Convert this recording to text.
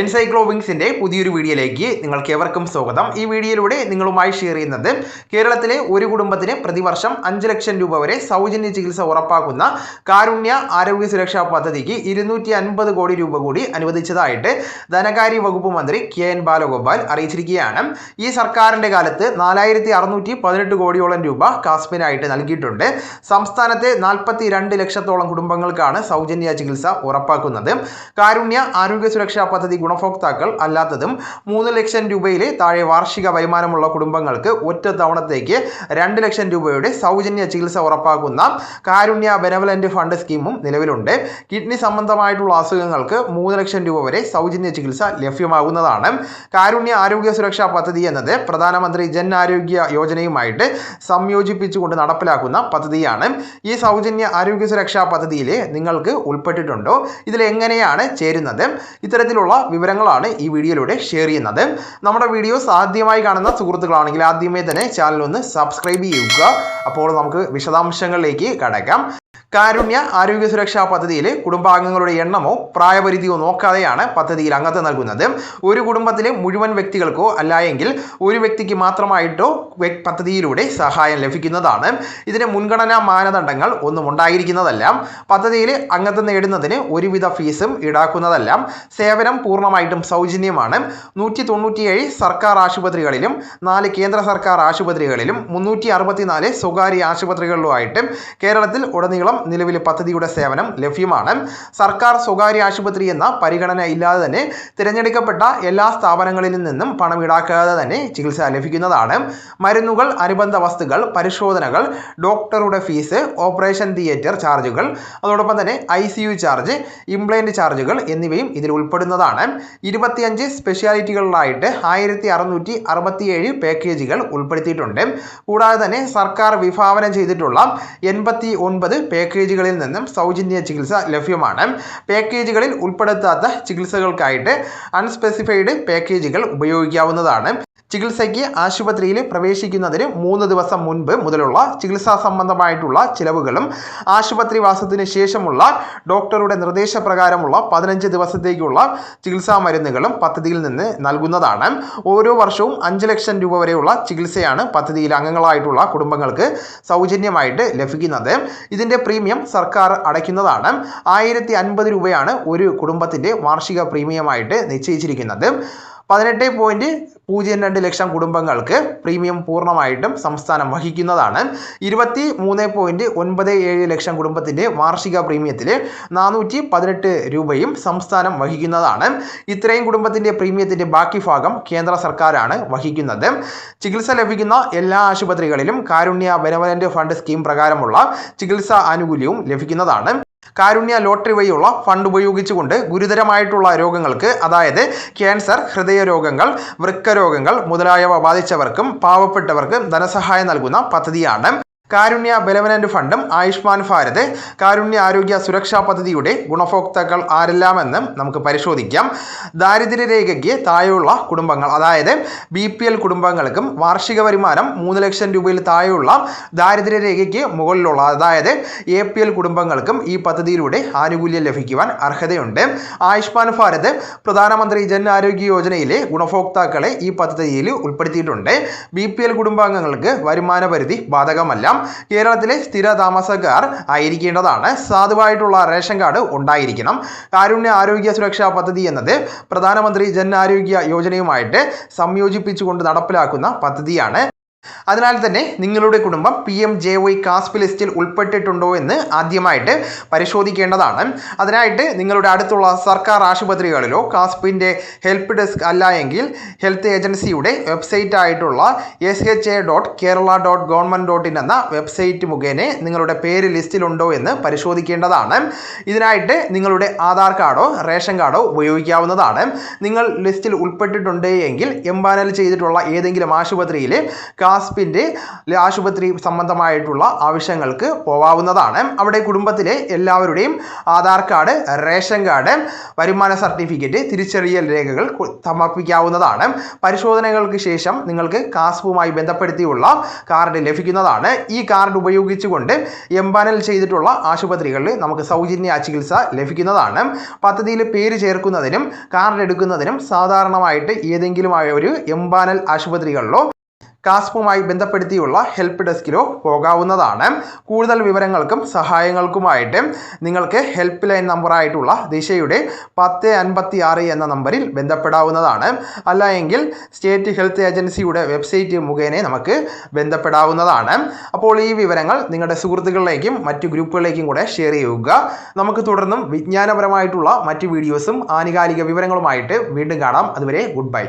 എൻസൈക്ലോവിങ്സിന്റെ പുതിയൊരു വീഡിയോയിലേക്ക് നിങ്ങൾക്ക് ഏവർക്കും സ്വാഗതം. ഈ വീഡിയോയിലൂടെ നിങ്ങളുമായി ഷെയർ ചെയ്യുന്നത് കേരളത്തിലെ ഒരു കുടുംബത്തിന് പ്രതിവർഷം അഞ്ച് ലക്ഷം രൂപ വരെ സൗജന്യ ചികിത്സ ഉറപ്പാക്കുന്ന കാരുണ്യ ആരോഗ്യ സുരക്ഷാ പദ്ധതിക്ക് ഇരുന്നൂറ്റി കോടി രൂപ കൂടി അനുവദിച്ചതായിട്ട് ധനകാര്യ വകുപ്പ് മന്ത്രി കെ എൻ ബാലഗോപാൽ അറിയിച്ചിരിക്കുകയാണ്. ഈ സർക്കാരിന്റെ കാലത്ത് നാലായിരത്തി കോടിയോളം രൂപ കാസ്മിനായിട്ട് നൽകിയിട്ടുണ്ട്. സംസ്ഥാനത്തെ നാൽപ്പത്തി ലക്ഷത്തോളം കുടുംബങ്ങൾക്കാണ് സൗജന്യ ചികിത്സ ഉറപ്പാക്കുന്നത്. കാരുണ്യ ആരോഗ്യ സുരക്ഷാ പദ്ധതി ഗുണഭോക്താക്കൾ അല്ലാത്തതും മൂന്ന് ലക്ഷം രൂപയിലെ താഴെ വാർഷിക വരുമാനമുള്ള കുടുംബങ്ങൾക്ക് ഒറ്റ തവണത്തേക്ക് രണ്ട് ലക്ഷം രൂപയുടെ സൗജന്യ ചികിത്സ ഉറപ്പാക്കുന്ന കാരുണ്യ ബെനവലന്റ് ഫണ്ട് സ്കീമും നിലവിലുണ്ട്. കിഡ്നി സംബന്ധമായിട്ടുള്ള അസുഖങ്ങൾക്ക് മൂന്ന് ലക്ഷം രൂപ വരെ സൗജന്യ ചികിത്സ ലഭ്യമാകുന്നതാണ്. കാരുണ്യ ആരോഗ്യ സുരക്ഷാ പദ്ധതി എന്നത് പ്രധാനമന്ത്രി ജൻ ആരോഗ്യ യോജനയുമായിട്ട് സംയോജിപ്പിച്ചുകൊണ്ട് നടപ്പിലാക്കുന്ന പദ്ധതിയാണ്. ഈ സൗജന്യ ആരോഗ്യ സുരക്ഷാ പദ്ധതിയിൽ നിങ്ങൾക്ക് ഉൾപ്പെട്ടിട്ടുണ്ടോ? ഇതിൽ എങ്ങനെയാണ് ചേരുന്നത്? ഇത്തരത്തിലുള്ള വിവരങ്ങളാണ് ഈ വീഡിയോയിലൂടെ ഷെയർ ചെയ്യുന്നത്. നമ്മുടെ വീഡിയോസ് ആദ്യമായി കാണുന്ന സുഹൃത്തുക്കളാണെങ്കിൽ ആദ്യമേ തന്നെ ചാനൽ ഒന്ന് സബ്സ്ക്രൈബ് ചെയ്യുക. അപ്പോൾ നമുക്ക് വിശദാംശങ്ങളിലേക്ക് കടക്കാം. കാരുണ്യ ആരോഗ്യ സുരക്ഷാ പദ്ധതിയിൽ കുടുംബാംഗങ്ങളുടെ എണ്ണമോ പ്രായപരിധിയോ നോക്കാതെയാണ് പദ്ധതിയിൽ അംഗത്വം നൽകുന്നത്. ഒരു കുടുംബത്തിലെ മുഴുവൻ വ്യക്തികൾക്കോ അല്ലായെങ്കിൽ ഒരു വ്യക്തിക്ക് മാത്രമായിട്ടോ പദ്ധതിയിലൂടെ സഹായം ലഭിക്കുന്നതാണ്. ഇതിന് മുൻഗണനാ മാനദണ്ഡങ്ങൾ ഒന്നും ഉണ്ടായിരിക്കുന്നതല്ല. പദ്ധതിയിൽ അംഗത്വം നേടുന്നതിന് ഒരുവിധ ഫീസും ഈടാക്കുന്നതല്ല. സേവനം പൂർണമായിട്ടും സൗജന്യമാണ്. നൂറ്റി തൊണ്ണൂറ്റിയേഴ് സർക്കാർ ആശുപത്രികളിലും നാല് കേന്ദ്ര സർക്കാർ ആശുപത്രികളിലും മുന്നൂറ്റി അറുപത്തിനാല് സ്വകാര്യ ആശുപത്രികളിലുമായിട്ട് കേരളത്തിൽ ഉടനീളം നിലവിൽ പദ്ധതിയുടെ സേവനം ലഭ്യമാണ്. സർക്കാർ സ്വകാര്യ ആശുപത്രി എന്ന പരിഗണന ഇല്ലാതെ തന്നെ തിരഞ്ഞെടുക്കപ്പെട്ട എല്ലാ സ്ഥാപനങ്ങളിൽ നിന്നും പണം ഈടാക്കാതെ തന്നെ ചികിത്സ ലഭിക്കുന്നതാണ്. മരുന്നുകൾ അനുബന്ധ വസ്തുക്കൾ പരിശോധനകൾ ഡോക്ടറുടെ ഫീസ് ഓപ്പറേഷൻ തിയേറ്റർ ചാർജുകൾ അതോടൊപ്പം തന്നെ I C U charge implant ചാർജുകൾ എന്നിവയും ഇതിൽ ഉൾപ്പെടുന്നതാണ്. ഇരുപത്തിയഞ്ച് സ്പെഷ്യാലിറ്റികളിലായിട്ട് ആയിരത്തി അറുന്നൂറ്റി അറുപത്തിയേഴ് പാക്കേജുകൾ ഉൾപ്പെടുത്തിയിട്ടുണ്ട്. കൂടാതെ തന്നെ സർക്കാർ വിഭാവനം ചെയ്തിട്ടുള്ള എൺപത്തി ഒൻപത് പാക്കേജുകളിൽ നിന്നും സൗജന്യ ചികിത്സ ലഭ്യമാണ്. പാക്കേജുകളിൽ ഉൾപ്പെടുത്താത്ത ചികിത്സകൾക്കായിട്ട് അൺസ്പെസിഫൈഡ് പാക്കേജുകൾ ഉപയോഗിക്കാവുന്നതാണ്. ചികിത്സയ്ക്ക് ആശുപത്രിയിൽ പ്രവേശിക്കുന്നതിന് മൂന്ന് ദിവസം മുൻപ് മുതലുള്ള ചികിത്സാ സംബന്ധമായിട്ടുള്ള ചിലവുകളും ആശുപത്രി വാസത്തിന് ശേഷമുള്ള ഡോക്ടറുടെ നിർദ്ദേശപ്രകാരമുള്ള പതിനഞ്ച് ദിവസത്തേക്കുള്ള ചികിത്സാ മരുന്നുകളും പദ്ധതിയിൽ നിന്ന് നൽകുന്നതാണ്. ഓരോ വർഷവും അഞ്ച് ലക്ഷം രൂപ വരെയുള്ള ചികിത്സയാണ് പദ്ധതിയിൽ അംഗങ്ങളായിട്ടുള്ള കുടുംബങ്ങൾക്ക് സൗജന്യമായിട്ട് ലഭിക്കുന്നത്. ഇതിന്റെ പ്രീമിയം സർക്കാർ അടയ്ക്കുന്നതാണ്. ആയിരത്തി അൻപത് രൂപയാണ് ഒരു കുടുംബത്തിന്റെ വാർഷിക പ്രീമിയമായിട്ട് നിശ്ചയിച്ചിരിക്കുന്നത്. പതിനെട്ട് പോയിന്റ് പൂജ്യം രണ്ട് ലക്ഷം കുടുംബങ്ങൾക്ക് പ്രീമിയം പൂർണമായിട്ടും സംസ്ഥാനം വഹിക്കുന്നതാണ്. ഇരുപത്തി മൂന്ന് പോയിന്റ് ഒൻപത് ഏഴ് ലക്ഷം കുടുംബത്തിന്റെ വാർഷിക പ്രീമിയത്തിൽ നാനൂറ്റി പതിനെട്ട് രൂപയും സംസ്ഥാനം വഹിക്കുന്നതാണ്. ഇത്രയും കുടുംബത്തിന്റെ പ്രീമിയത്തിന്റെ ബാക്കി ഭാഗം കേന്ദ്ര സർക്കാരാണ് വഹിക്കുന്നത്. ചികിത്സ ലഭിക്കുന്ന എല്ലാ ആശുപത്രികളിലും കാരുണ്യ ബെനവലന്റ് ഫണ്ട് സ്കീം പ്രകാരമുള്ള ചികിത്സാ ആനുകൂല്യവും ലഭിക്കുന്നതാണ്. കാരുണ്യ ലോട്ടറി വഴിയുള്ള ഫണ്ട് ഉപയോഗിച്ചുകൊണ്ട് ഗുരുതരമായിട്ടുള്ള രോഗങ്ങൾക്ക് അതായത് ക്യാൻസർ ഹൃദയരോഗങ്ങൾ വൃക്കരോഗങ്ങൾ വൃക്ക രോഗങ്ങൾ മുതലായവ ബാധിച്ചവർക്കും പാവപ്പെട്ടവർക്കും ധനസഹായം നൽകുന്ന പദ്ധതിയാണ്. കാരുണ്യ ബെലവനന്റ് ഫണ്ടും ആയുഷ്മാൻ ഭാരത് കാരുണ്യ ആരോഗ്യ സുരക്ഷാ പദ്ധതിയുടെ ഗുണഭോക്താക്കൾ ആരെല്ലാമെന്നും നമുക്ക് പരിശോധിക്കാം. ദാരിദ്ര്യരേഖയ്ക്ക് താഴെയുള്ള കുടുംബങ്ങൾ അതായത് ബി പി എൽ കുടുംബങ്ങൾക്കും വാർഷിക വരുമാനം മൂന്ന് ലക്ഷം രൂപയിൽ താഴെയുള്ള ദാരിദ്ര്യരേഖയ്ക്ക് മുകളിലുള്ള അതായത് എ പി എൽ കുടുംബങ്ങൾക്കും ഈ പദ്ധതിയിലൂടെ ആനുകൂല്യം ലഭിക്കുവാൻ അർഹതയുണ്ട്. ആയുഷ്മാൻ ഭാരത് പ്രധാനമന്ത്രി ജൻ ആരോഗ്യ യോജനയിലെ ഗുണഭോക്താക്കളെ ഈ പദ്ധതിയിൽ ഉൾപ്പെടുത്തിയിട്ടുണ്ട്. ബി പി എൽ കുടുംബാംഗങ്ങൾക്ക് വരുമാന പരിധി ബാധകമല്ല. കേരളത്തിലെ സ്ഥിര താമസക്കാർ ആയിരിക്കേണ്ടതാണ്. സാധുവായിട്ടുള്ള റേഷൻ കാർഡ് ഉണ്ടായിരിക്കണം. കാരുണ്യ ആരോഗ്യ സുരക്ഷാ പദ്ധതി എന്നത് പ്രധാനമന്ത്രി ജൻ ആരോഗ്യ യോജനയുമായിട്ട് സംയോജിപ്പിച്ചുകൊണ്ട് നടപ്പിലാക്കുന്ന പദ്ധതിയാണ്. അതിനാൽ തന്നെ നിങ്ങളുടെ കുടുംബം P M J Y KASP ലിസ്റ്റിൽ ഉൾപ്പെട്ടിട്ടുണ്ടോ എന്ന് ആദ്യമായിട്ട് പരിശോധിക്കേണ്ടതാണ്. അതിനായിട്ട് നിങ്ങളുടെ അടുത്തുള്ള സർക്കാർ ആശുപത്രികളിലോ കാസ്പിന്റെ ഹെൽപ്പ് ഡെസ്ക് അല്ല എങ്കിൽ ഹെൽത്ത് ഏജൻസിയുടെ വെബ്സൈറ്റ് ആയിട്ടുള്ള S H A dot Kerala dot government dot in എന്ന വെബ്സൈറ്റ് മുഖേന നിങ്ങളുടെ പേര് ലിസ്റ്റിലുണ്ടോ എന്ന് പരിശോധിക്കേണ്ടതാണ്. ഇതിനായിട്ട് നിങ്ങളുടെ ആധാർ കാർഡോ റേഷൻ കാർഡോ ഉപയോഗിക്കാവുന്നതാണ്. നിങ്ങൾ ലിസ്റ്റിൽ ഉൾപ്പെട്ടിട്ടുണ്ട് എങ്കിൽ എംപാനൽ ചെയ്തിട്ടുള്ള ഏതെങ്കിലും ആശുപത്രിയിൽ കാസ്പിന്റെ ആശുപത്രി സംബന്ധമായിട്ടുള്ള ആവശ്യങ്ങൾക്ക് പോവാവുന്നതാണ്. അവിടെ കുടുംബത്തിലെ എല്ലാവരുടെയും ആധാർ കാർഡ് റേഷൻ കാർഡ് വരുമാന സർട്ടിഫിക്കറ്റ് തിരിച്ചറിയൽ രേഖകൾ സമർപ്പിക്കാവുന്നതാണ്. പരിശോധനകൾക്ക് ശേഷം നിങ്ങൾക്ക് കാസ്പുമായി ബന്ധപ്പെടുത്തിയുള്ള കാർഡ് ലഭിക്കുന്നതാണ്. ഈ കാർഡ് ഉപയോഗിച്ചുകൊണ്ട് എംപാനൽ ചെയ്തിട്ടുള്ള ആശുപത്രികളിൽ നമുക്ക് സൗജന്യ ചികിത്സ ലഭിക്കുന്നതാണ്. പദ്ധതിയിൽ പേര് ചേർക്കുന്നതിനും കാർഡ് എടുക്കുന്നതിനും സാധാരണമായിട്ട് ഏതെങ്കിലും ഒരു എംപാനൽ ആശുപത്രികളിലോ കാസ്പുമായി ബന്ധപ്പെടുത്തിയുള്ള ഹെൽപ്പ് ഡെസ്കിലോ പോകാവുന്നതാണ്. കൂടുതൽ വിവരങ്ങൾക്കും സഹായങ്ങൾക്കുമായിട്ട് നിങ്ങൾക്ക് ഹെൽപ്പ് ലൈൻ നമ്പറായിട്ടുള്ള ദിശയുടെ പത്ത് അൻപത്തി ആറ് എന്ന നമ്പറിൽ ബന്ധപ്പെടാവുന്നതാണ്. അല്ല എങ്കിൽ സ്റ്റേറ്റ് ഹെൽത്ത് ഏജൻസിയുടെ വെബ്സൈറ്റ് മുഖേന നമുക്ക് ബന്ധപ്പെടാവുന്നതാണ്. അപ്പോൾ ഈ വിവരങ്ങൾ നിങ്ങളുടെ സുഹൃത്തുക്കളിലേക്കും മറ്റു ഗ്രൂപ്പുകളിലേക്കും കൂടെ ഷെയർ ചെയ്യുക. നമുക്ക് തുടർന്നും വിജ്ഞാനപരമായിട്ടുള്ള മറ്റ് വീഡിയോസും ആനുകാലിക വിവരങ്ങളുമായിട്ട് വീണ്ടും കാണാം. അതുവരെ ഗുഡ് ബൈ